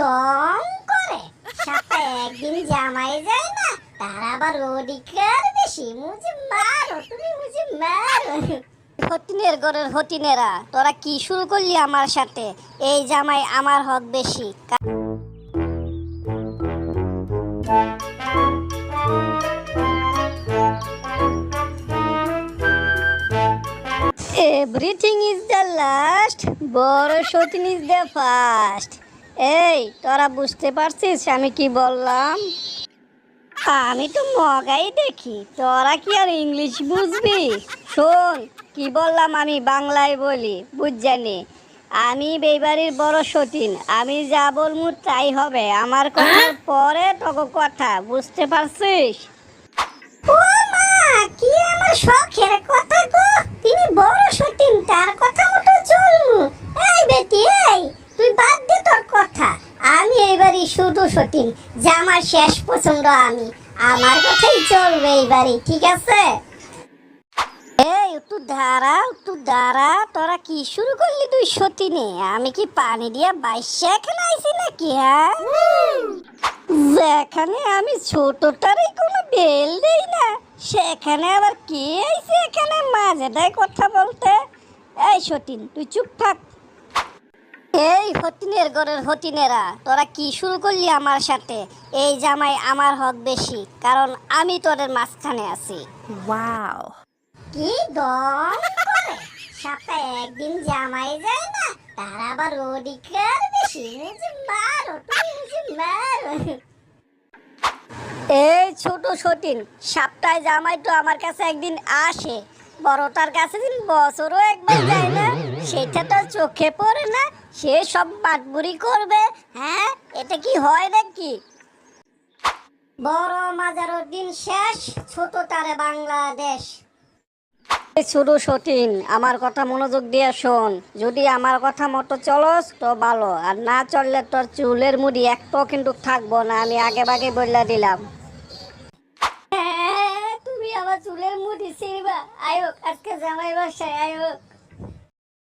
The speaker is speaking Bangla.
দম করে। সপ্তাহে একদিন জামাই যায় না তার আবার অধিকার বেশি। মুঝে মারো তুমি মুঝে মারো হটিনের ঘরের হটিনেরা তোরা কি শুরু করলি আমার সাথে? এই জামাই আমার হক বেশি। এভরিথিং ইজ দ্য লাস্ট বড় সতীন ইজ দ্য ফার্স্ট এই তোরা বুঝতে পারছিস আমি কি বললাম? আমি তো মগাই দেখি তোরা কি আর ইংলিশ বুঝবি? শোন কি বললাম আমি বাংলায় বলি বুঝজানি? আমি বেবাড়ির বড় সতীন আমি যা বলব তাই হবে আমার কথার পরে তোকে কথা বুঝতে পারছিস? ও মা কি আমার শখের কথা গো? তিনি বড় সতীন তার কথা মতো চলমু এই বেটি এই তুই বাদ দে তোর কথা আমি এবারই শুধু সতীন আমার শেষ পছন্দ আমি। আমার কথাই চলবে এইবারই ঠিক আছে? এই, একটু দাঁড়া একটু দাঁড়া, তোরা কি শুরু করলি তুই সতীনে আমি কি পানি দিয়া বাইশে এখানে আইছি নাকি হ্যাঁ? যেখানে আমি ছোটটারই কোনো বেল দেই না, সেখানে আবার কে আইছে এখানে? মাঝে দেয় কথা বলতে। এই সতীন, তুই চুপ থাক। এই হতিনের ঘরের হতিনেরা তোরা কি শুরু করলি আমার সাথে? এই জামাই আমার হক বেশি কারণ আমি তোদের মাঝখানে আছি। Wow. কি দম করে সপ্তাহে একদিন জামাই যায় না তার আবার অধিকার বেশি। মারো তুমি মারো এই ছোট সতীন সপ্তাহে জামাই তো আমার কাছে একদিন আসে। বড়টার কাছে দিন বছরও একবার যায় না, সেটা তো চোখে পড়ে না, সে সব বাটবুরি করবে হ্যাঁ? এটা কি হয় নাকি? বড় মাজারও দিন শেষ, ছোট তারে বাংলাদেশ। ছোট সতীন, আমার কথা মনোযোগ দিয়ে শোন। যদি আমার কথা মতো চলস, তো ভালো। আর না চললে তোর চুলের মুড়ি একটাও কিন্তু থাকব না, আমি আগে ভাগে বললা দিলাম। হ্যাঁ, সিনেমা আয়োগ আজকে জামাই বাসায় আয়ো